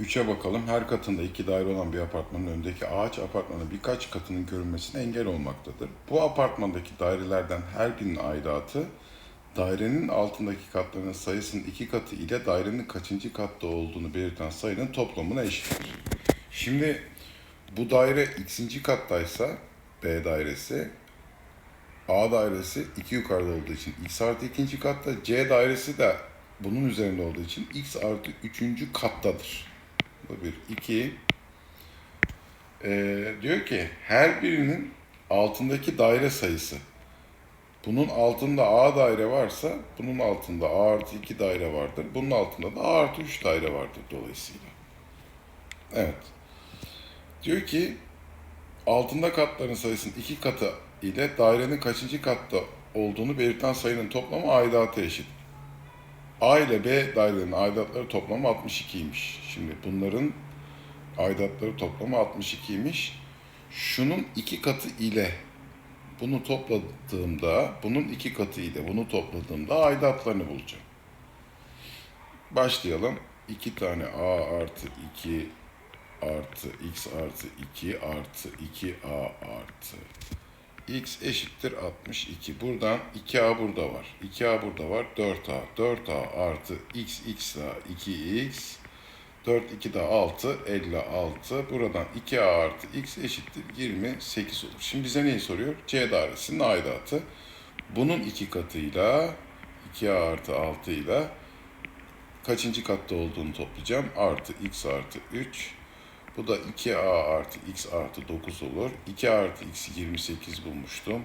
3'e bakalım. Her katında iki daire olan bir apartmanın önündeki ağaç apartmanın birkaç katının görünmesine engel olmaktadır. Bu apartmandaki dairelerden her birinin aidatı dairenin altındaki katlarının sayısının iki katı ile dairenin kaçıncı katta olduğunu belirten sayının toplamına eşittir. Şimdi bu daire x'inci kattaysa B dairesi A dairesi iki yukarıda olduğu için x artı ikinci katta, C dairesi de bunun üzerinde olduğu için x artı üçüncü kattadır. Bu bir. İki, ee, diyor ki her birinin altındaki daire sayısı. Bunun altında A daire varsa bunun altında A artı 2 daire vardır. Bunun altında da A artı 3 daire vardır dolayısıyla. Evet. Diyor ki altında katların sayısının iki katı ile dairenin kaçıncı katta olduğunu belirten sayının toplamı aidatı eşit. A ile B dairelerinin aidatları toplamı 62'ymiş. Şimdi bunların aidatları toplamı 62'ymiş. Şunun iki katı ile bunu topladığımda, bunun iki katı ile bunu topladığımda aidatlarını bulacağım. Başlayalım. 2 tane A artı 2 artı X artı 2 artı 2A artı X eşittir 62. Buradan 2A burada var. 2A burada var. 4A. 4A artı X, X daha 2X. 4, 2 daha 6, 56. Buradan 2A artı X eşittir 28 olur. Şimdi bize neyi soruyor? C dairesinin aidatı. Bunun iki katıyla 2A artı 6 ile kaçıncı katta olduğunu toplayacağım. Artı X artı 3. Bu da 2A artı X artı 9 olur. 2 artı X'i 28 bulmuştum.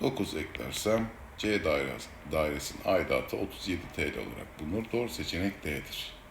9 eklersem C dairesi, dairesinin aidatı 37 TL olarak bulunur. Doğru seçenek D'dir.